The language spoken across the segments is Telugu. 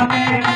Amén.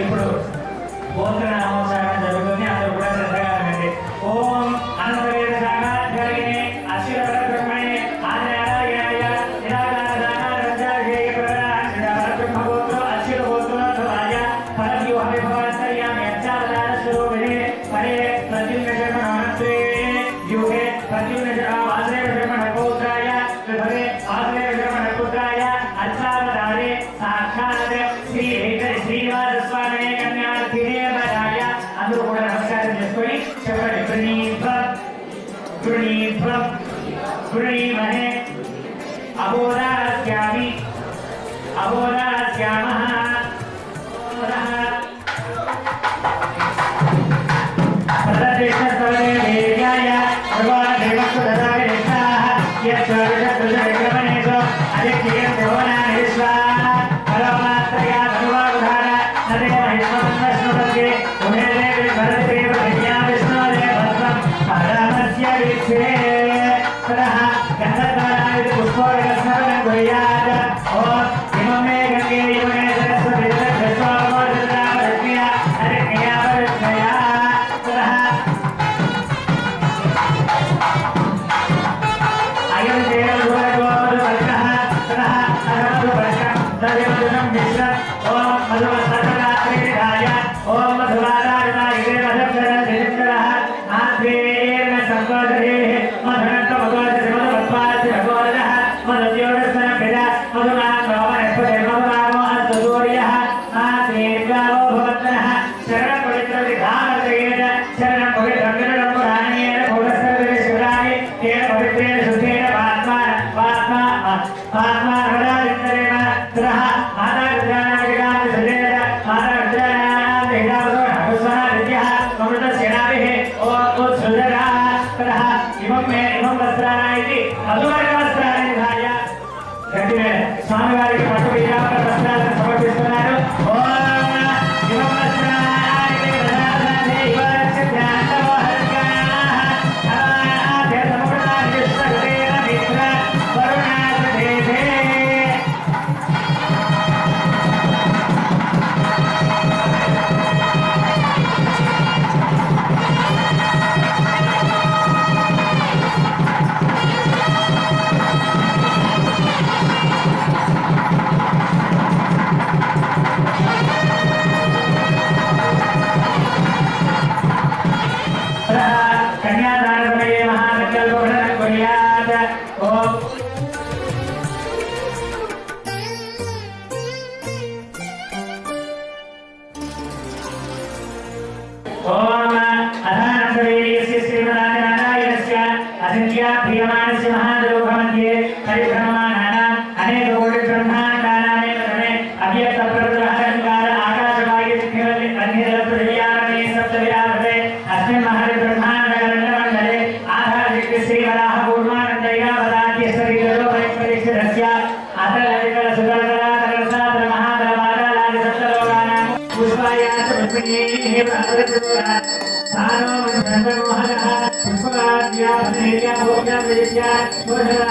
ఇప్పుడు భోజన ಪರಮಾತ್ಮ ಹೃದಯ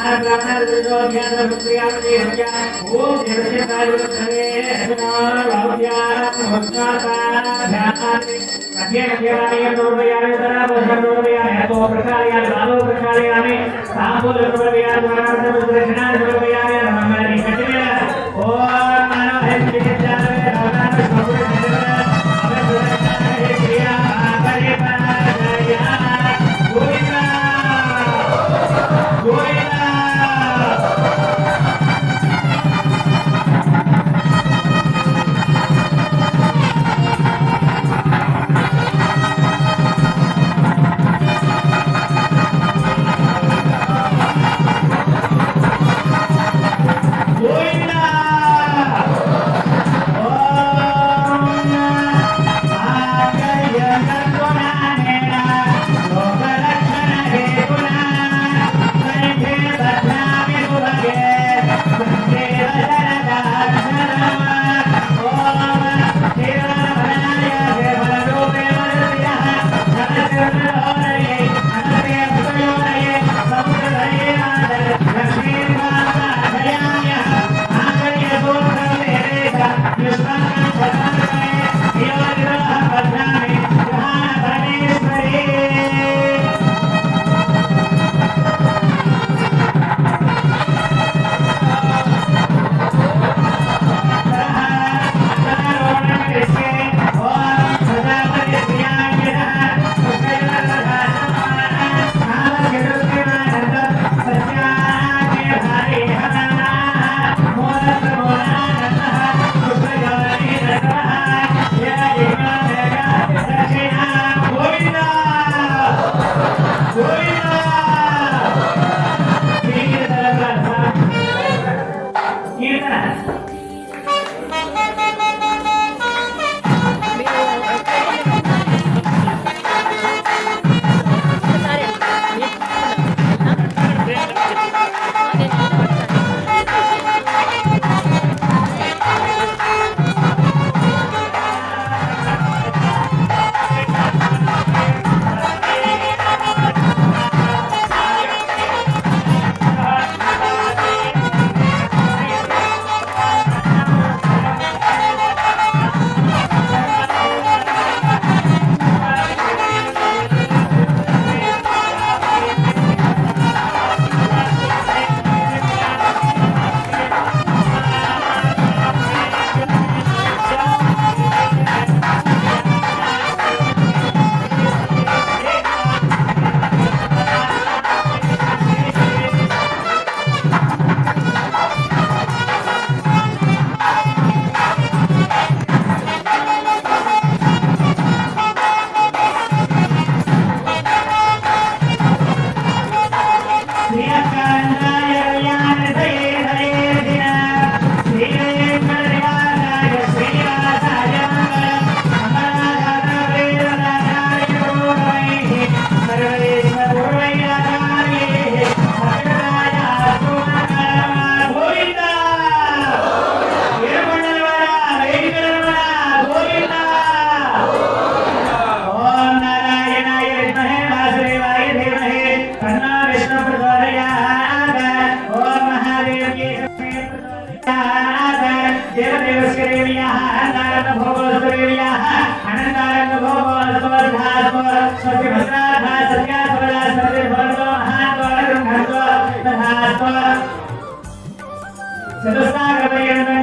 భోజనాః ప్రాణారుజో జ్ఞానపుత్ర్యామదేహ్యా ఓం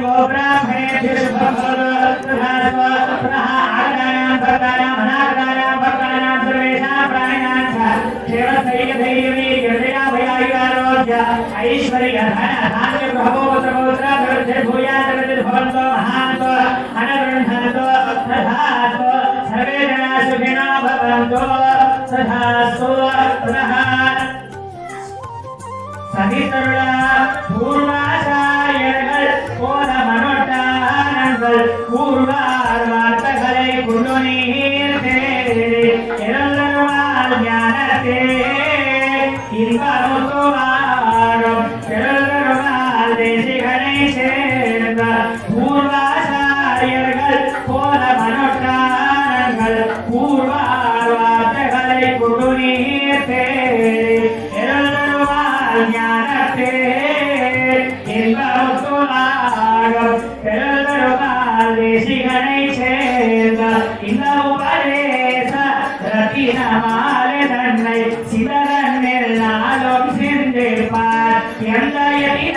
गोब्राह्मणे ஞானத்தே இன்பமுத்துவாரும் இறந்தருவார் Miami.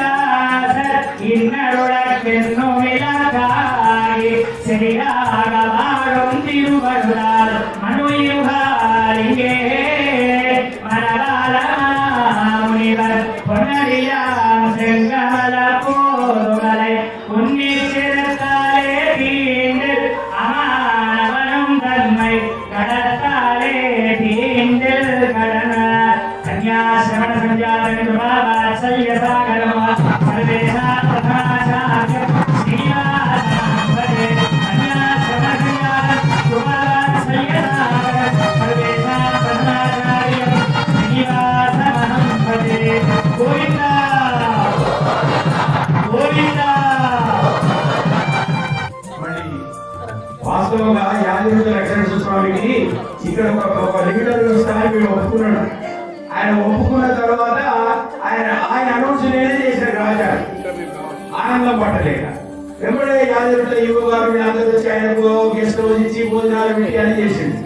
కాబట్టి యువ వచ్చి ఆయనకు గెస్ట్ హౌస్ ఇచ్చి భోజనాలు పెట్టి అని చేసింది.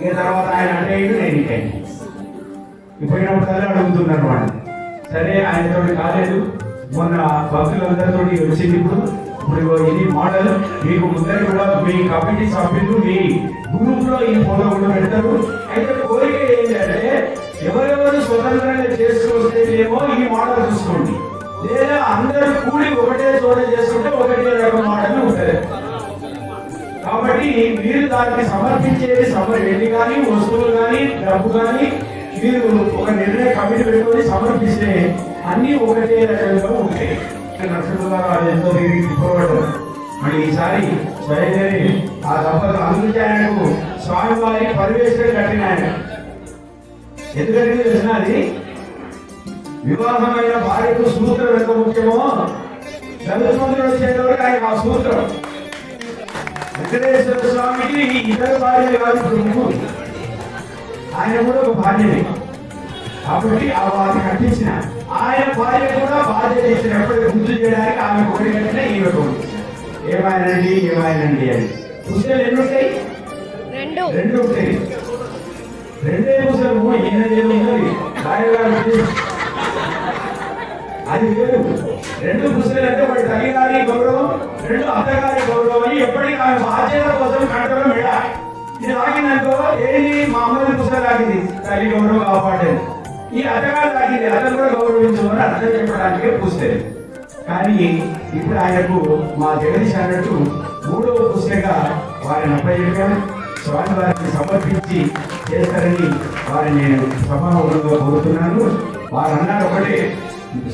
ఇక తర్వాత ఆయన అంటే నేను ఇటు పోయినప్పుడు పోయినప్పుడల్లా అడుగుతున్నాను వాడు. సరే ఆయనతో కాలేదు. మొన్న భక్తులందరితో వచ్చింది ఇప్పుడు. ఇప్పుడు ఇది మోడల్. మీకు ముందర కూడా మీ కమిటీ సభ్యులు మీ గ్రూప్లో ఈ ఫోటో కూడా పెడతారు. అయితే కోరిక ఏంటంటే ఎవరెవరు స్వతంత్రంగా చేసుకొస్తేనేమో ఈ మోడల్ చూసుకోండి. లేదా అందరూ కూడి ఒకటే చోట చేసుకుంటే ఒకటే రకం మోడల్ ఉంటుంది. కాబట్టి మీరు దానికి సమర్పించేది సమర్పించి కానీ వస్తువులు కానీ డబ్బు కానీ మీరు ఒక నిర్ణయ కమిటీ పెట్టుకొని సమర్పిస్తే అన్ని ఒకటే రకంగా ఉంటాయి. నరసింహ ఎంతో మరి ఈసారి బయలుదేరి ఆ దంపతులు అందుకే ఆయనకు స్వామివారి పరివేశం కట్టిన ఆయన ఎందుకంటే తెలిసిన అది వివాహమైన భార్యకు సూత్రం ఎంత ముఖ్యమో చదువుకుంటున్న వచ్చేటప్పుడు ఆయన ఆ సూత్రం. వెంకటేశ్వర స్వామికి ఇద్దరు భార్యలు కాదు ఇప్పుడు ముగ్గురు ఆయన కూడా ఒక భార్యనే కాబట్టి ఆ వారిని కట్టించిన ఆయన భార్య కూడా బాధ్యత ఇచ్చినప్పుడు గుర్తు చేయడానికి ఆమె కోడి కట్టిన ఈమె కోడి ఏమాయనండి ఏమాయనండి అని పుస్తకాలు ఎన్ని ఉంటాయి రెండు రెండు ఉంటాయి రెండే పుస్తకము ఈయన ఏదో ఉన్నది భార్య గారు అది వేరు రెండు పుస్తకాలు అంటే వాడి తల్లిగారి గౌరవం రెండు అత్తగారి గౌరవం అని ఎప్పటికీ ఆమె బాధ్యత కోసం కట్టడం వెళ్ళాలి ఇది ఆగిందనుకో ఏది మా అమ్మని పుస్తకం ఆగింది తల్లి గౌరవం కాపాడేది. ఈ అత్తగారు తాగింది అతను కూడా గౌరవించమని అర్థం చెప్పడానికే పుస్తకం కానీ ఇప్పుడు ఆయనకు మా జగదీష్ అన్నట్టు మూడవ పుస్తక వారిని అప్పచెప్పాను. స్వామి వారిని సమర్పించి చేస్తారని వారిని నేను సభాముఖంగా కోరుతున్నాను. వారు అన్నారు ఒకటే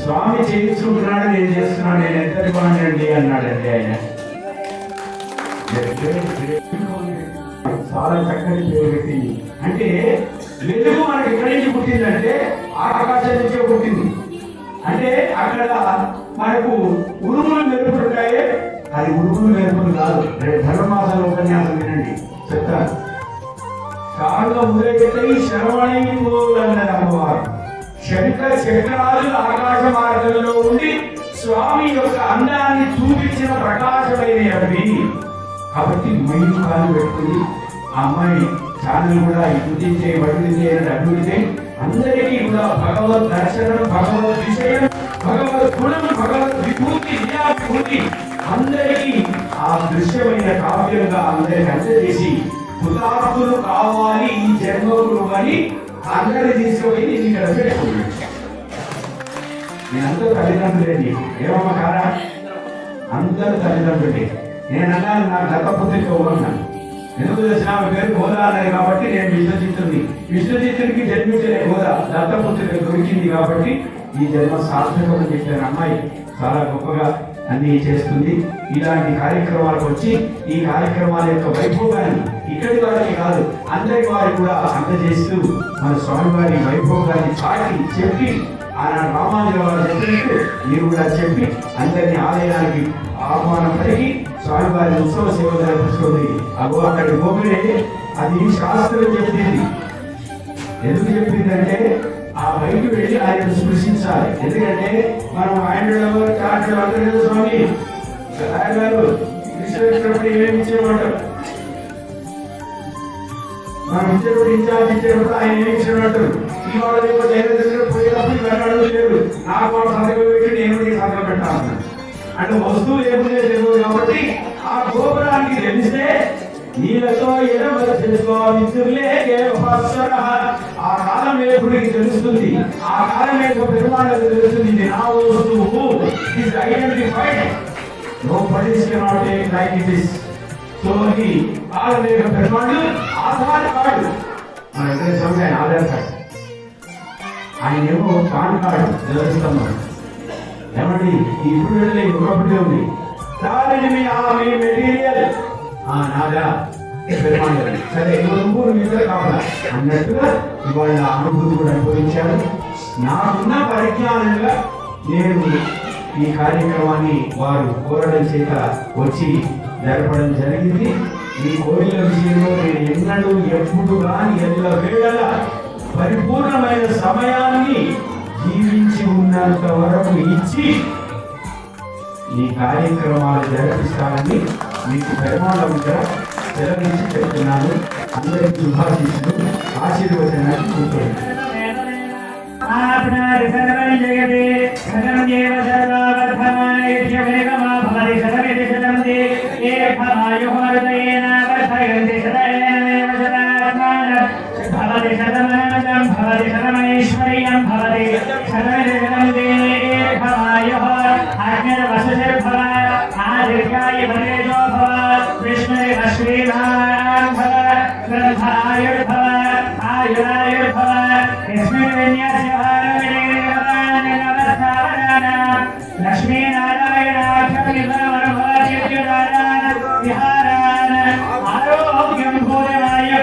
స్వామి చేయించుకుంటున్నాడు నేను చేస్తున్నాను నేను ఎంత బాగుండండి అన్నాడండి ఆయన. చాలా చక్కని పేరు పెట్టింది అంటే వెలుగు మనకి ఎక్కడి నుంచి పుట్టిందంటే ఆకాశం నుంచే పుట్టింది. అంటే అక్కడ మనకు ఉరుములు మెరుపులు అది ఉరుములు మెరుపులు కాదు. రేపు ధర్మమాసాల ఉపన్యాసం వినండి. చెప్తాను. కాళ్ళ ముదగెట్టై శరవణి అన్నది అమ్మవారు. శంకర చక్రాలు ఆకాశ మార్గంలో ఉండి స్వామి యొక్క అందాన్ని చూపించిన ప్రకాశమైన అవి. కాబట్టి మైలు కాలు పెట్టుకుని ఆ అమ్మాయి ఛానల్ కూడా పూజించే అని అభివృద్ధి అందరికీ కూడా భగవద్ దర్శనం భగవద్ విషయం భగవద్ గుణం భగవద్ విభూతి విద్యాభిభూతి అందరికీ ఆ దృశ్యమైన కావ్యంగా అందరికి అందజేసి కృతార్థులు కావాలి ఈ జన్మకులు అని అందరిని తీసుకుపోయి నేను ఇక్కడ పెట్టుకున్నాను నేనందరూ తల్లిదండ్రులేండి ఏమమ్మా కారా? అందరూ తల్లిదండ్రులే. నేను అన్నాను నా దత్తపుత్రిక ఉన్నాను ఎందుకు తెలిసిన ఆమె పేరు హోదా అన్నది కాబట్టి నేను విశ్వజిత్తుని. విశ్వజిత్తునికి జన్మించలే హోదా దత్తపుత్రిక దొరికింది కాబట్టి ఈ జన్మ సార్థకం అని చెప్పిన అమ్మాయి. చాలా గొప్పగా అన్ని చేస్తుంది. ఇలాంటి కార్యక్రమాలకు వచ్చి ఈ కార్యక్రమాల యొక్క వైభోగాన్ని ఇక్కడి వారికి కాదు అందరి వారికి కూడా అందజేస్తూ మన స్వామివారి వైభోగాన్ని చాటి చెప్పి ఆనాడు రామాంజల వారు చెప్పినట్టు మీరు కూడా చెప్పి అందరినీ ఆలయానికి ఆహ్వానం పలికి స్వామివారి ఉత్సవ సేవ జరిపిస్తుంది అగో అక్కడి గోపురే అది శాస్త్రం చెప్పింది. ఎందుకు చెప్పిందంటే ఆ బయట వెళ్ళి ఆయన స్పృశించాలి. ఎందుకంటే మనం ఆయన చాటు అందరూ స్వామి. ఆయన గారు విశ్వేశ్వరుడు ఏమేమి ఇచ్చేవాడు మనం ఇచ్చేటప్పుడు ఇన్ఛార్జ్ ఇచ్చేటప్పుడు ఆయన ఏమి ఇచ్చేవాడు ఈ ఇవాళ రేపు జైలు దగ్గర పోయేటప్పుడు వెళ్ళడం లేదు నాకు వాళ్ళు సంతకం పెట్టి నేను నీకు సంతకం పెట్టాను అంటే వస్తువు ఏముందో తెలియదు కాబట్టి ఆ గోపురానికి తెలిస్తే నీళ్ళతో ఎడమల తెలుసుకోవాలిలే ఆ కాలం వేపుడికి తెలుస్తుంది. ఆ కాలం వేపు పెరుమాళ్ళకి తెలుస్తుంది. ఇది నా వస్తువు. Is identified nobody's cannot take like it is so ఈ కాలం వేపు పెరుమాళ్ళు ఆధార్ కార్డు. మన దేశంలో ఆయన ఆధార్ కార్డు. ఆయన ఏమో పాన్ కార్డు నిలబిస్తున్నాడు ఏమండి ఈ ఇప్పుడు వెళ్ళి ఒకప్పుడే ఉంది. దానిని మీ ఆ మెటీరియల్. ఆ నాదా సరే ఇవ్వ మీద అన్నట్టుగా ఇవాళ అనుభూతి కూడా అనుభవించాడు. నాకున్న పరిజ్ఞానంగా నేను ఈ కార్యక్రమాన్ని వారు కోరడం చేత వచ్చి జరపడం జరిగింది. ఈ కోరిక విషయంలో నేను ఎన్నడూ ఎప్పుడు కానీ ఎల్ల వేళల పరిపూర్ణమైన సమయాన్ని జీవించి ఉన్నంత వరకు ఇచ్చి ఈ కార్యక్రమాలు జరిపిస్తానని మీకు పరిమాణంలో ఉంటే సెలవించి చెప్తున్నాను అందరికి శుభాశీస్సులు. ఆశీర్వచనాన్ని కూర్చోండి జగతి సర్వం దేవ సర్వావర్ధమాయ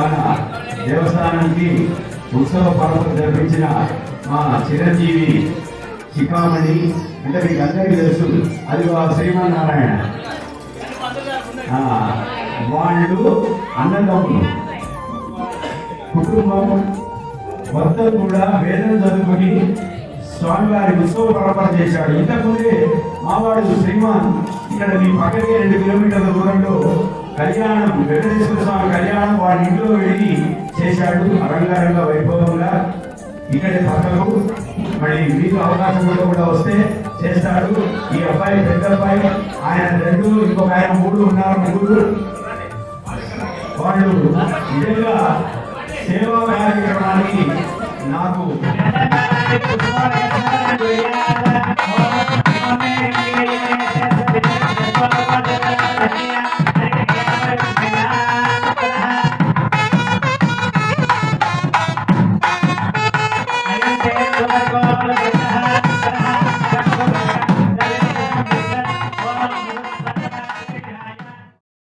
మన దేవస్థానానికి ఉత్సవ పర్వం జరిపించిన మా చిరంజీవి చికామణి అంటే మీకు అందరికీ తెలుసు అది వా శ్రీమన్నారాయణ. వాళ్ళు అన్నదమ్ములు. కుటుంబం మొత్తం కూడా వేదన చదువుకొని స్వామివారి ఉత్సవ పరపర చేశాడు. ఇంతకుముందే మావాడు శ్రీమాన్ ఇక్కడ మీ పక్కకి రెండు కిలోమీటర్ల దూరంలో కళ్యాణం వెంకటేశ్వర స్వామి కళ్యాణం వాడి ఇంట్లో వెళ్ళి చేశాడు. అలంకారంగా వైభవంగా. ఇక్కడి పక్కకు మళ్ళీ మీకు అవకాశం కూడా కూడా వస్తే చేస్తాడు. ఈ అబ్బాయి పెద్ద అబ్బాయి ఆయన రెండు ఇంకొక ఆయన మూడు ఉన్నారు ముగ్గురు. వాళ్ళు నిజంగా సేవా కార్యక్రమానికి నాకు